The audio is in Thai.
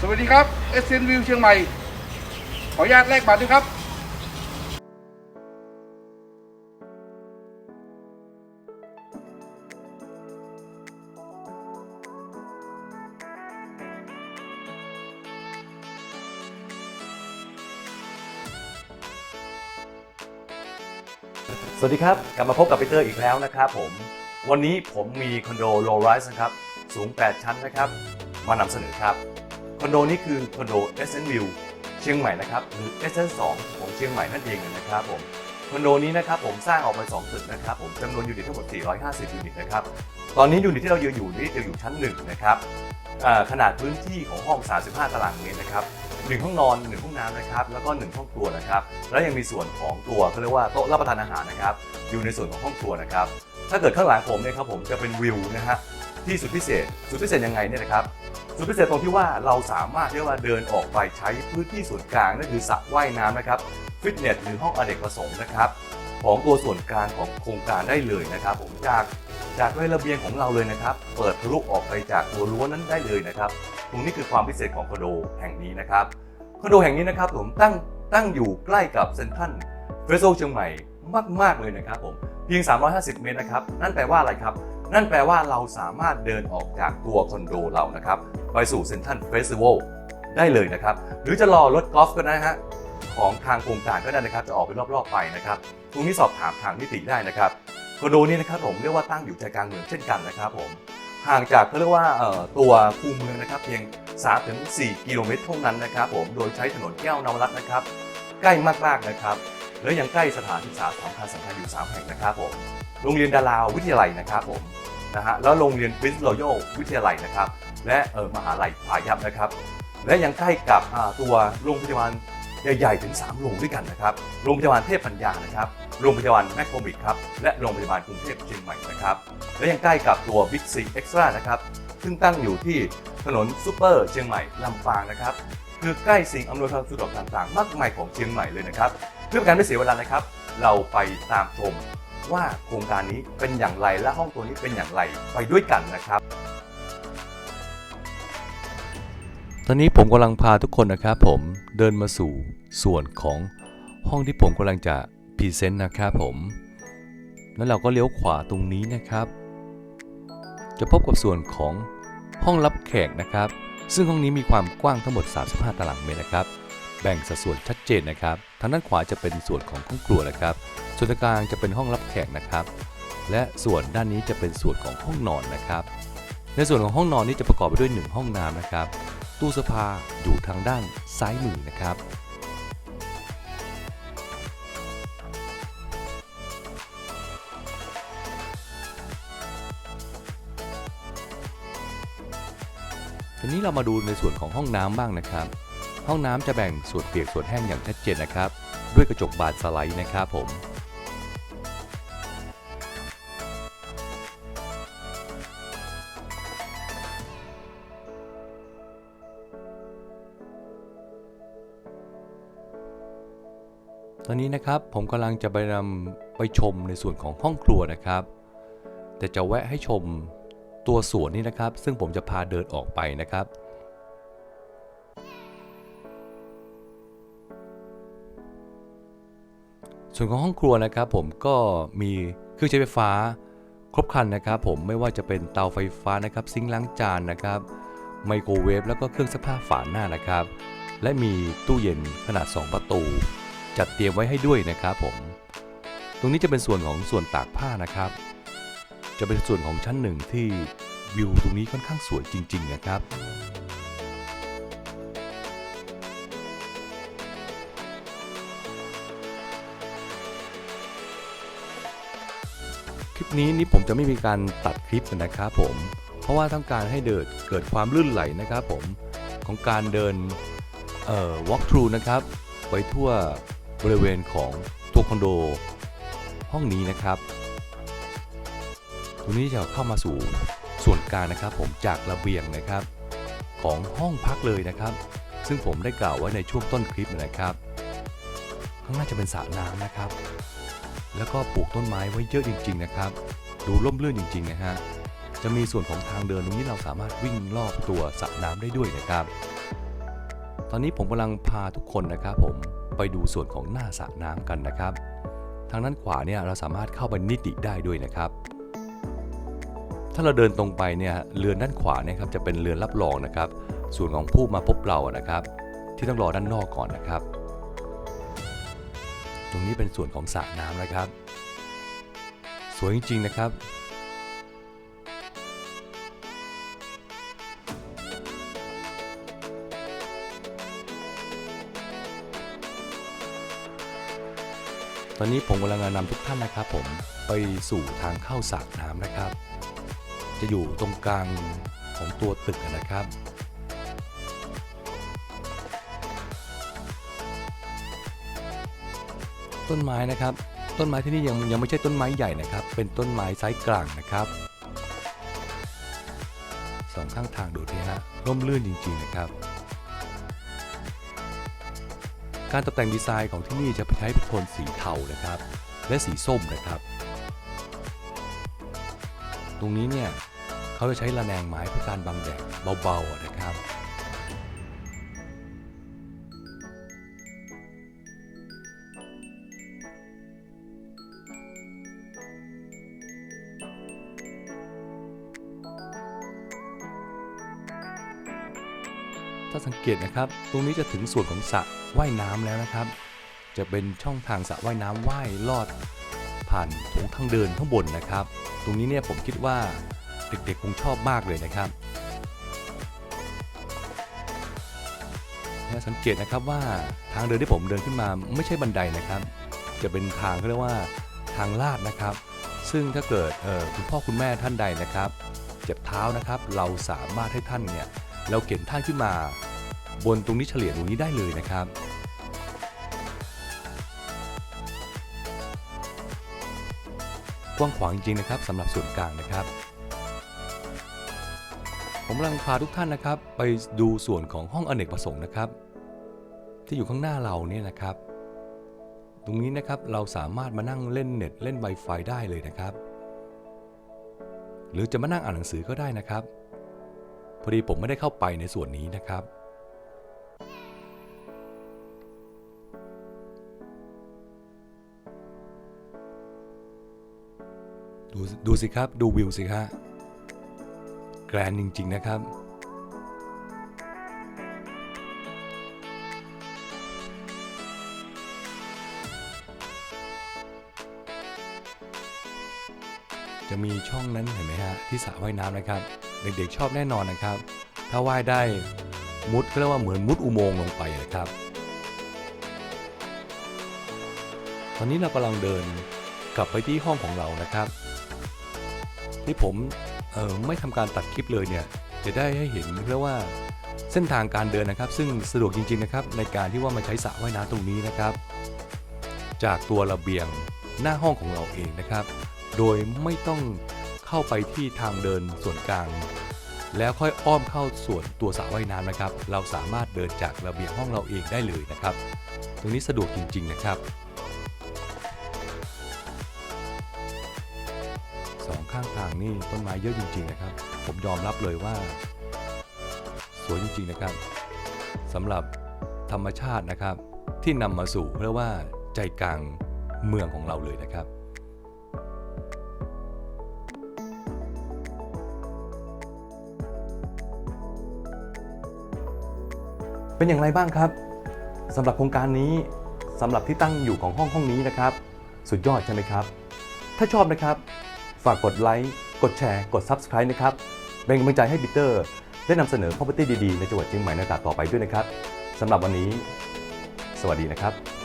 สวัสดีครับเอสเซนวิวเชียงใหม่ ขออนุญาตแลกบัตรด้วยครับสวัสดีครับ กลับมาพบกับพีเตอร์อีกแล้วนะครับผม วันนี้ผมมีคอนโดโลไรส์นะครับ สูง 8 ชั้นนะครับ มานำเสนอครับ อนโดนี้คือคอนโด SN View เชียงใหม่นะครับหรือ SN 2 ของเชียงใหม่นั่นเองนะครับผมคอนโดนี้นะครับผมสร้างออกมา2ตึกนะครับผมจำนวนยูนิตทั้งหมด 450 ยูนิตนะครับตอนนี้ยูนิตที่เรายืนอยู่นี่จะอยู่ชั้น1นะครับขนาดพื้นที่ของห้อง 35 ตารางเมตรนะครับหนึ่งห้องนอนหนึ่งห้องน้ำนะครับ แล้วก็หนึ่งห้องครัวนะครับ แล้วยังมีส่วนของตัวเขาเรียกว่าโต๊ะรับประทานอาหารนะครับ อยู่ในส่วนของห้องครัวนะครับ ถ้าเกิดข้างหลังผมเนี่ยครับผมจะเป็นวิวนะฮะที่สุดพิเศษ สุดพิเศษยังไงเนี่ยนะครับ สุดพิเศษตรงที่ว่าเราสามารถเรียกว่าเดินออกไปใช้พื้นที่ส่วนกลางนั่นคือสระว่ายน้ำนะครับฟิตเนสหรือห้องอเนกประสงค์นะครับของตัวส่วนกลางของโครงการได้เลยนะครับ ผมจากจากด้วยระเบียงของเราเลยนะครับ เปิดทะลุออกไปจากตัวรั้วนั้นได้เลยนะครับ ตรงนี้คือความพิเศษของคอนโดแห่งนี้นะครับคอนโดแห่งนี้นะครับผมตั้งตั้งอยู่ใกล้กับเซ็นทรัลเฟสโซเชียงใหม่มาก ๆ เลยนะครับผมเพียง 350 เมตรนะครับ นั่นแปลว่าอะไรครับ นั่นแปลว่าเราสามารถเดินออกจากตัวคอนโดเรานะครับไปสู่เซ็นทรัลเฟสติวัลได้เลยนะครับ หรือจะรอรถกอล์ฟก็ได้ฮะของทางโครงการก็ได้นะครับ จะออกไปรอบๆไปนะครับตรงนี้สอบถามทางนิติได้นะครับคอนโดนี้นะครับผมเรียกว่าตั้งอยู่ใจกลางเมืองเช่นกันนะครับผมห่างจากเขาเรียกว่าตัวคูเมืองนะครับ เพียง 3-4 กิโลเมตรเท่านั้นนะครับ ผมโดยใช้ถนนแก้วนวรัตน์นะครับ ใกล้มากๆนะครับ และยังใกล้สถานศึกษาสำคัญสำคัญอยู่3แห่งนะครับผมโรงเรียนดาราวิทยาลัยนะครับผมนะฮะแล้วโรงเรียน Prince Royal วิทยาลัยนะครับ และเออมหาลัยพายัพนะครับ และยังใกล้กับตัวโรงพยาบาลใหญ่ๆถึง 3 โรงด้วยกันนะครับ โรงพยาบาลเทพปัญญานะครับ โรงพยาบาลแมคโครมิกครับ และโรงพยาบาลกรุงเทพเชียงใหม่นะครับ และยังใกล้กับตัว Big C Extra นะครับ ซึ่งตั้งอยู่ที่ถนนซูเปอร์เชียงใหม่ลำปางนะครับ คือใกล้สิ่งอำนวยความสะดวกต่างๆ มากมายของเชียงใหม่เลยนะครับ เพื่อเป็นการไม่เสียเวลานะครับ เราไปตามชมว่าโครงการนี้เป็นอย่างไรและห้องตัวนี้เป็นอย่างไรไปด้วยกันนะครับ ตอนนี้ผมกำลังพาทุกคนนะครับผมเดินมาสู่ส่วนของห้องที่ผมกำลังจะพรีเซนต์นะครับผม แล้วเราก็เลี้ยวขวาตรงนี้นะครับ จะพบกับส่วนของห้องรับแขกนะครับ ซึ่งห้องนี้มีความกว้างทั้งหมด 35 ตารางเมตรนะครับ แบ่งสัดส่วนชัดเจนนะครับ ทางด้านขวาจะเป็นส่วนของห้องครัวนะครับ ส่วนกลางจะเป็นห้องรับแขกนะครับ และส่วนด้านนี้จะเป็นส่วนของห้องนอนนะครับ ในส่วนของห้องนอนนี้จะประกอบไปด้วย 1 ห้องน้ำนะครับ ตู้เสื้อผ้าอยู่ทางด้านซ้ายมือนะครับทีนี้เรามาดูในส่วนของห้องน้ำบ้างนะครับ ห้องน้ำจะแบ่งส่วนเปียกส่วนแห้งอย่างชัดเจนนะครับ ด้วยกระจกบานสไลด์นะครับผมตอนนี้นะครับผมกำลังจะไปนำไปชมในส่วนของห้องครัวนะครับ แต่จะแวะให้ชมตัวสวนนี้นะครับ ซึ่งผมจะพาเดินออกไปนะครับ ส่วนของห้องครัวนะครับผมก็มีเครื่องใช้ไฟฟ้าครบครันนะครับผมไม่ว่าจะเป็นเตาไฟฟ้านะครับซิงค์ล้างจานนะครับไมโครเวฟแล้วก็เครื่องซักผ้าฝาหน้านะครับ และมีตู้เย็นขนาด 2 ประตู จัดเตรียมไว้ให้ด้วยนะครับผม ตรงนี้จะเป็นส่วนของส่วนตากผ้านะครับ จะเป็นส่วนของชั้นหนึ่งที่วิวตรงนี้ค่อนข้างสวยจริง ๆ นะครับ คลิปนี้นี่ผมจะไม่มีการตัดคลิปนะครับผม เพราะว่าต้องการให้เดิดเกิดความลื่นไหลนะครับผมของการเดินเอ่อ walk through นะครับ ไปทั่วบริเวณของตัวคอนโด ห้องนี้นะครับตรงนี้จะเข้ามาสู่ส่วนกลางนะครับ ผมจากระเบียงนะครับ ของห้องพักเลยนะครับ ซึ่งผมได้กล่าวไว้ในช่วงต้นคลิปนะครับ ข้างหน้าจะเป็นสระน้ำนะครับ แล้วก็ปลูกต้นไม้ไว้เยอะจริง ๆ นะครับ ดูร่มรื่นจริง ๆ นะฮะ จะมีส่วนของทางเดินตรงนี้เราสามารถวิ่งรอบตัวสระน้ำได้ด้วยนะครับ ตอนนี้ผมกำลังพาทุกคนนะครับผมไปดูส่วนของหน้าสระน้ำกันนะครับ ทางด้านขวาเนี่ยเราสามารถเข้าไปนิติได้ด้วยนะครับ ถ้าเราเดินตรงไปเนี่ยเรือนด้านขวาเนี่ยครับจะเป็นเรือนรับรองนะครับ ส่วนของผู้มาพบเรานะครับ ที่ต้องรอด้านนอกก่อนนะครับ ตรงนี้เป็นส่วนของสระน้ำนะครับ สวยจริง ๆ นะครับ ตอนนี้ผมกำลังนำทุกท่านนะครับผมไปสู่ทางเข้าสระน้ำนะครับ จะอยู่ตรงกลางของตัวตึกนะครับ ต้นไม้นะครับ ต้นไม้ที่นี่ยังยังไม่ใช่ต้นไม้ใหญ่นะครับ เป็นต้นไม้ไซส์กลางนะครับสองข้างทางดูทีฮะร่มรื่นจริงๆนะครับ การตกแต่งดีไซน์ของที่นี่จะใช้เป็นโทนสีเทานะครับ และสีส้มนะครับ ตรงนี้เนี่ยเขาจะใช้ระแนงไม้เพื่อการบังแดดเบาๆนะครับ ถ้าสังเกตนะครับ ตรงนี้จะถึงส่วนของสระว่ายน้ำแล้วนะครับ จะเป็นช่องทางสระว่ายน้ำว่ายลอด ผ่านโถงทางเดินข้างบนนะครับ ตรงนี้เนี่ยผมคิดว่าเด็กๆคงชอบมากเลยนะครับสังเกตนะครับว่าทางเดินที่ผมเดินขึ้นมาไม่ใช่บันไดนะครับ จะเป็นทางเขาเรียกว่าทางลาดนะครับ ซึ่งถ้าเกิดคุณพ่อคุณแม่ท่านใดนะครับ เจ็บเท้านะครับ เราสามารถให้ท่านเนี่ยเราเข็นท่านขึ้นมา บนตรงนี้เฉลี่ยตรงนี้ได้เลยนะครับ กว้างขวางจริงๆนะครับสำหรับส่วนกลางนะครับ ผมกำลังพาทุกท่านนะครับ ไปดูส่วนของห้องอเนกประสงค์นะครับ ที่อยู่ข้างหน้าเราเนี่ยนะครับ ตรงนี้นะครับเราสามารถมานั่งเล่นเน็ตเล่น Wi-Fi ได้เลยนะครับ หรือจะมานั่งอ่านหนังสือก็ได้นะครับพอดีผมไม่ได้เข้าไปในส่วนนี้นะครับ ดูดูสิครับดูวิวสิฮะแกรนจริง ๆ นะครับ จะมีช่องนั้นเห็นไหมฮะ ที่สระว่ายน้ำนะครับ เด็กๆชอบแน่นอนนะครับ ถ้าว่ายได้มุดก็เรียกว่าเหมือนมุดอุโมงค์ลงไปนะครับ ตอนนี้เรากำลังเดินกลับไปที่ห้องของเรานะครับ ที่ผมเออไม่ทำการตัดคลิปเลยเนี่ยจะได้ให้เห็นเรียกว่าเส้นทางการเดินนะครับ ซึ่งสะดวกจริง ๆนะครับ ในการที่ว่ามาใช้สระว่ายน้ำตรงนี้นะครับ จากตัวระเบียงหน้าห้องของเราเองนะครับ โดยไม่ต้องเข้าไปที่ทางเดินส่วนกลาง แล้วค่อยอ้อมเข้าส่วนตัวสระว่ายน้ำนะครับ เราสามารถเดินจากระเบียงห้องเราเองได้เลยนะครับ ตรงนี้สะดวกจริง ๆ นะครับ ข้างทางนี่ต้นไม้เยอะจริงๆนะครับ ผมยอมรับเลยว่า สวยจริงๆนะครับสำหรับธรรมชาตินะครับ ที่นำมาสู่เรียกว่าใจกลางเมืองของเราเลยนะครับเป็นอย่างไรบ้างครับสำหรับโครงการนี้สำหรับที่ตั้งอยู่ของห้องห้องนี้นะครับ สุดยอดใช่ไหมครับ ถ้าชอบนะครับ ฝากกดไลค์ กดแชร์ กด Subscribe นะครับ เป็นกำลังใจให้ปีเตอร์ ได้นำเสนอ property ดีๆ ในจังหวัดเชียงใหม่ในตาต่อไปด้วยนะครับสำหรับวันนี้ สวัสดีนะครับ